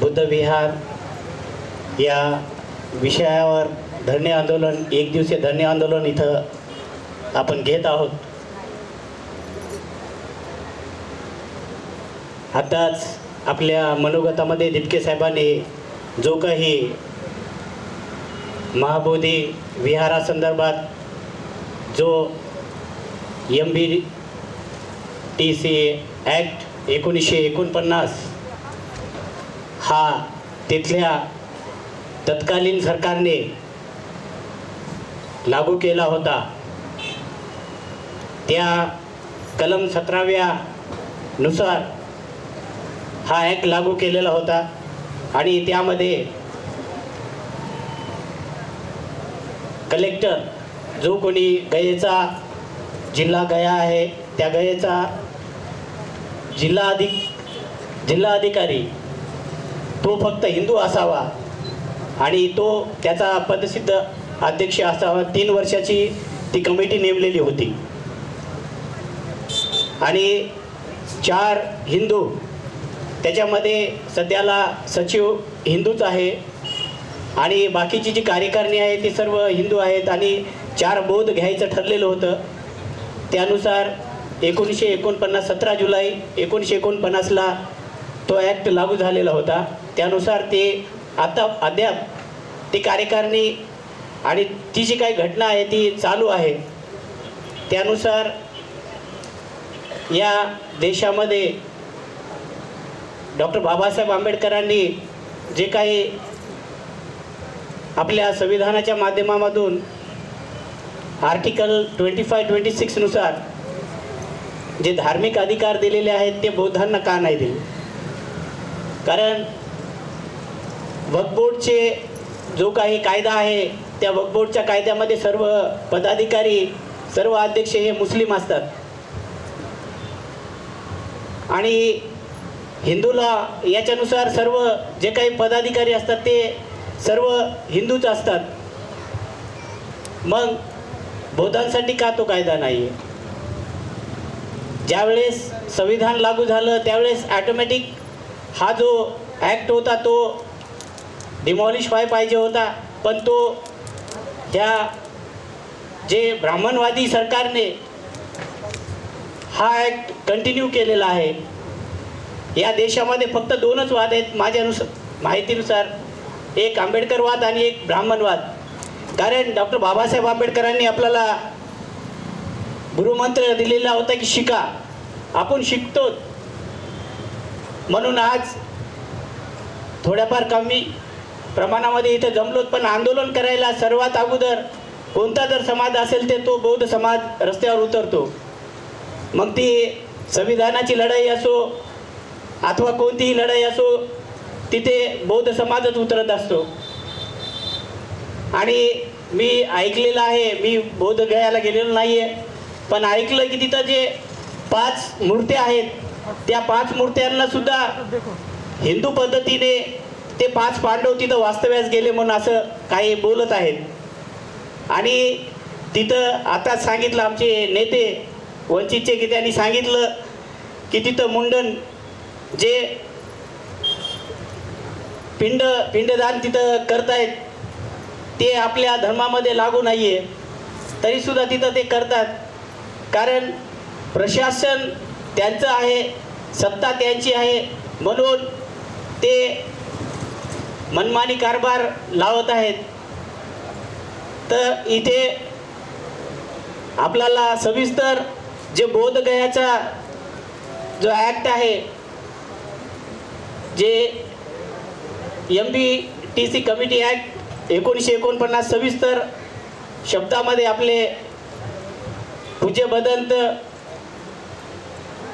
बुद्धविहार या विषयावर धरणे आंदोलन एक दिवसीय धरणे आंदोलन इथं आपण घेत आहोत. आताच आपल्या मनोगतामध्ये दिपके साहेबांनी जो काही महाबोधी विहारासंदर्भात जो M B T C act एकोणीसशे एकोणपन्नास हा तिथल्या तत्कालीन सरकारने लागू केला होता. त्या कलम सतराव्या नुसार हा ॲक्ट लागू केलेला होता आणि त्यामध्ये कलेक्टर जो कोणी गयेचा जिल्हा गया आहे त्या गयेचा जिल्हा अधिक जिल्हा अधिकारी तो फक्त हिंदू असावा. आणि तो त्याचा पदसिद्ध अध्यक्ष असावा. तीन वर्षाची ती कमिटी नेमलेली होती. आणि चार हिंदू त्याच्यामध्ये सध्याला सचिव हिंदूच आहे. आणि बाकीची जी कार्यकारिणी आहे ती सर्व हिंदू आहेत. आणि चार बोध घ्यायचं ठरलेलं होतं. त्यानुसार एकोणीसशे एकोणपन्नास सतरा जुलै एकोणीसशे एकोणपन्नासला तो ॲक्ट लागू झालेला होता. त्यानुसार ते आता अद्याप ती कार्यकारिणी आणि ती जी काही घटना आहे ती चालू आहे. त्यानुसार या देशामध्ये डॉक्टर बाबासाहेब आंबेडकरांनी जे काही आपल्या संविधानाच्या माध्यमामधून आर्टिकल ट्वेंटी फाय ट्वेंटी सिक्सनुसार जे धार्मिक अधिकार दिलेले आहेत ते बौद्धांना का नाही दिले? कारण वक्फ बोर्डचे जो काही कायदा आहे त्या वक्फ बोर्डच्या कायद्यामध्ये सर्व पदाधिकारी सर्व अध्यक्ष हे मुस्लिम असतात. आणि हिंदूला याच्यानुसार सर्व जे काही पदाधिकारी असतात ते सर्व हिंदूच असतात. मग बौद्धांसाठी का तो कायदा नाही आहे ज्यावेळेस संविधान लागू झालं त्यावेळेस ॲटोमॅटिक हा जो ॲक्ट होता तो डिमॉलिश व्हाय पाहिजे होता. पण तो ह्या जे ब्राह्मणवादी सरकारने हा ॲक्ट कंटिन्यू केलेला आहे. या देशामध्ये फक्त दोनच वाद आहेत. माझ्यानुसार माहितीनुसार एक आंबेडकरवाद आणि एक ब्राह्मणवाद. कारण डॉक्टर बाबासाहेब आंबेडकरांनी आपल्याला गुरुमंत्र दिलेला होता की शिका. आपण शिकतो म्हणून आज थोड्याफार कमी प्रमाणामध्ये इथं जमलोत पण आंदोलन करायला सर्वात अगोदर कोणता जर समाज असेल ते तो बौद्ध समाज रस्त्यावर उतरतो. मग ती संविधानाची लढाई असो अथवा कोणतीही लढाई असो तिथे बौद्ध समाजच उतरत असतो. आणि मी ऐकलेलं आहे मी बौद्ध गयाला गेलेलो नाही आहे पण ऐकलं की तिथं जे पाच मूर्त्या आहेत त्या पाच मूर्त्यांना सुद्धा हिंदू पद्धतीने ते पाच पांडव तिथं वास्तव्यास गेले म्हणून असं काही बोलत आहेत. आणि तिथं आताच सांगितलं आमचे नेते वंचितचे की त्यांनी सांगितलं की तिथं मुंडन जे पिंड पिंडदान तिथं करतायत ते आपल्या धर्मामध्ये लागू नाही आहे तरीसुद्धा तिथं ते करतात. कारण प्रशासन त्यांचं आहे सत्ता त्यांची आहे म्हणून ते मनमानी कारभार लावत आहेत. तर इथे आपल्याला सविस्तर जे बोधगयाचा जो ॲक्ट आहे जे M B T C committee act एकोणीसशे एकोणपन्नास सविस्तर शब्दामध्ये आपले पूज्य बदंत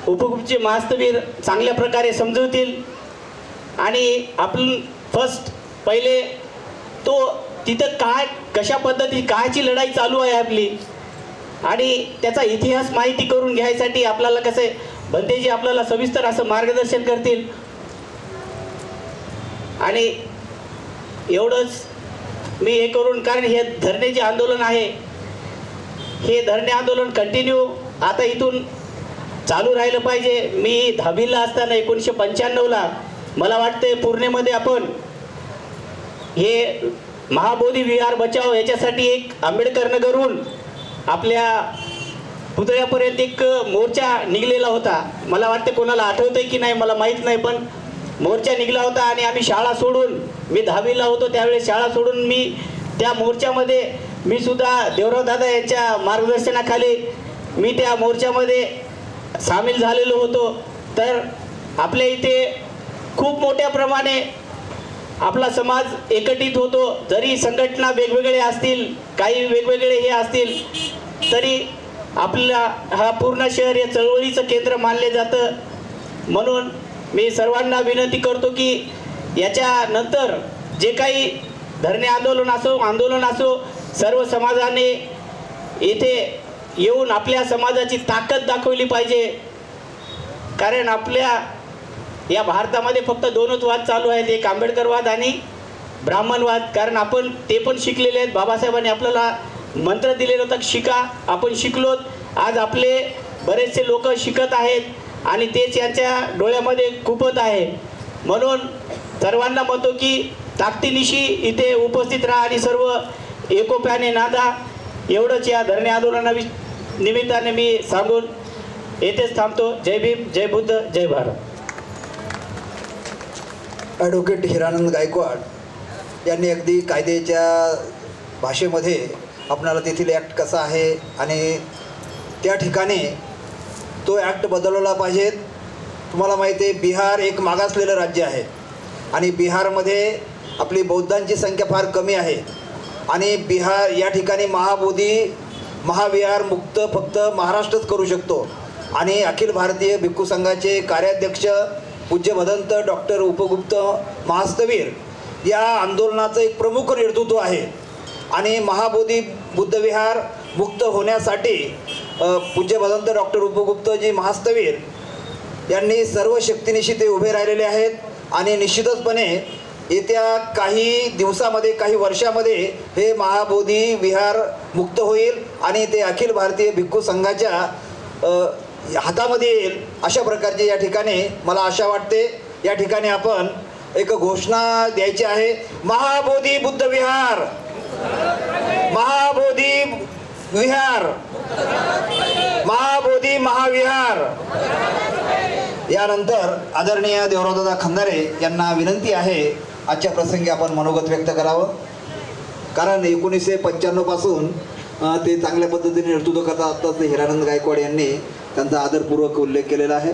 उपगुपचे मास्तवीर चांगल्या प्रकारे समजवतील. आणि आपण फर्स्ट पहिले तो तिथं काय कशा पद्धती कायची लढाई चालू आहे आपली? आणि त्याचा इतिहास माहिती करून घ्यायसाठी आपल्याला कसे बंदेजी आपल्याला सविस्तर असं मार्गदर्शन करतील? आणि एवढंच मी हे करून कारण हे धरणे जे आंदोलन आहे. हे धरणे आंदोलन कंटिन्यू आता इथून चालू राहिलं पाहिजे. मी दहावीला असताना एकोणीसशे पंच्याण्णवला मला वाटते पूर्णेमध्ये आपण हे महाबोधी विहार बचाव याच्यासाठी एक आंबेडकरनं नगरहून आपल्या पुतळ्यापर्यंत एक मोर्चा निघलेला होता. मला वाटते कोणाला आठवतंय की नाही मला माहीत नाही पण मोर्चा निघला होता आणि आम्ही शाळा सोडून मी दहावीला होतो त्यावेळेस शाळा सोडून मी त्या मोर्चामध्ये मी सुद्धा देवराव दादा यांच्या मार्गदर्शनाखाली मी त्या मोर्चामध्ये सामील झालेलो होतो. तर आपल्या इथे त्याप्रमाणे आपला समाज एकत्रित होतो. जरी संघटना वेगवेगळे असतील काही वेगवेगळे हे असतील तरी आपला हा पूर्ण शहर हे चळवळीचं केंद्र मानले जातं. म्हणून मी सर्वांना विनंती करतो की याच्यानंतर जे काही धरणे आंदोलन असो आंदोलन असो सर्व समाजाने येथे येऊन आपल्या समाजाची ताकद दाखवली पाहिजे. कारण आपल्या या भारतामध्ये फक्त दोनच वाद चालू आहेत. एक आंबेडकरवाद आणि ब्राह्मणवाद. कारण आपण ते पण शिकलेले आहेत. बाबासाहेबांनी आपल्याला मंत्र दिलेलं होतं शिका आपण शिकलोत. आज आपले बरेचसे लोक शिकत आहेत आणि तेच यांच्या डोळ्यामध्ये खूपच आहे. म्हणून सर्वांना म्हणतो की ताकदीनिशी इथे उपस्थित राहा आणि सर्व एकोप्याने नादा. एवढंच या धरणे आंदोलना निमित्ताने मी सांगून येथेच थांबतो. जय भीम जय बुद्ध जय भारत. ॲडव्होकेट हिरानंद गायकवाड यांनी अगदी कायद्याच्या भाषेमध्ये आपणाला तेथील ॲक्ट कसा आहे आणि त्या ठिकाणी तो ॲक्ट बदलवला पाहिजे. तुम्हाला माहिती आहे बिहार एक मागासलेलं राज्य आहे. आणि बिहारमध्ये आपली बौद्धांची संख्या फार कमी आहे. आणि बिहार या ठिकाणी महाबोधी महाविहार मुक्त फक्त महाराष्ट्रच करू शकतो. आणि अखिल भारतीय भिक्खू संघाचे कार्याध्यक्ष पूज्य भदंत डॉक्टर उपगुप्त महास्तवीर या आंदोलनाचं एक प्रमुख नेतृत्व आहे. आणि महाबोधी बुद्धविहार मुक्त होण्यासाठी पूज्य भदंत डॉक्टर उपगुप्तजी महास्तवीर यांनी सर्व शक्तीनिशी ते उभे राहिलेले आहेत. आणि निश्चितचपणे येत्या काही दिवसामध्ये काही वर्षामध्ये हे महाबोधी विहार मुक्त होईल. आणि ते अखिल भारतीय भिक्खू संघाच्या हातामध्ये येईल अशा प्रकारचे या ठिकाणी मला आशा वाटते या ठिकाणी आपण एक घोषणा द्यायची आहे महाबोधी बुद्ध विहार. महाबोधी विहार. महाबोधी महाविहार. यानंतर आदरणीय देवरावदादा खंदारे यांना विनंती आहे आजच्या प्रसंगी आपण मनोगत व्यक्त करावं. कारण एकोणीसशे पंच्याण्णवपासून ते चांगल्या पद्धतीने नेतृत्व करतात आत्ताच हिरानंद गायकवाड यांनी त्यांचा आदरपूर्वक उल्लेख केलेला आहे.